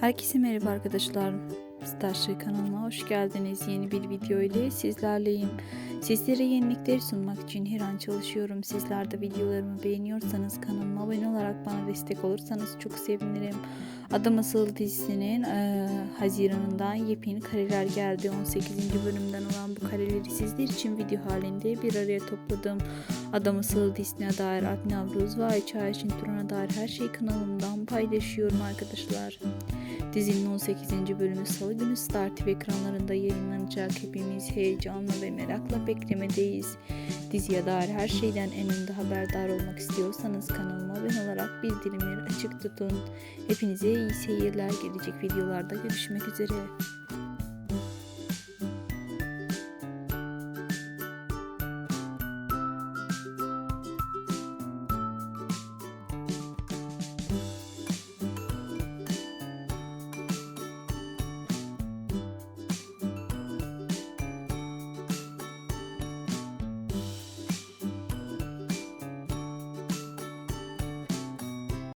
Herkese merhaba arkadaşlar. Starship kanalıma hoş geldiniz. Yeni bir video ile sizlerleyim. Sizlere yenilikleri sunmak için her an çalışıyorum. Sizler de videolarımı beğeniyorsanız kanalıma abone olarak bana destek olursanız çok sevinirim. Adam Asıl dizisinin eee, Haziran'ından yepyeni kareler geldi. 18. bölümden olan bu kareleri sizler için video halinde bir araya topladım. Adam Asıl dizisine dair Alp Navruz ve Ayça Ayşin Turan'a dair her şeyi kanalımdan paylaşıyorum arkadaşlar. Dizinin 18. bölümü Salı günü Star TV ekranlarında yayınlanacak. Hepimiz heyecanla ve merakla beklemedeyiz. Diziye dair her şeyden en önde haberdar olmak istiyorsanız kanalıma abone olarak bildirimleri açık tutun. Hepinize iyi seyirler gelecek videolarda görüşmek üzere.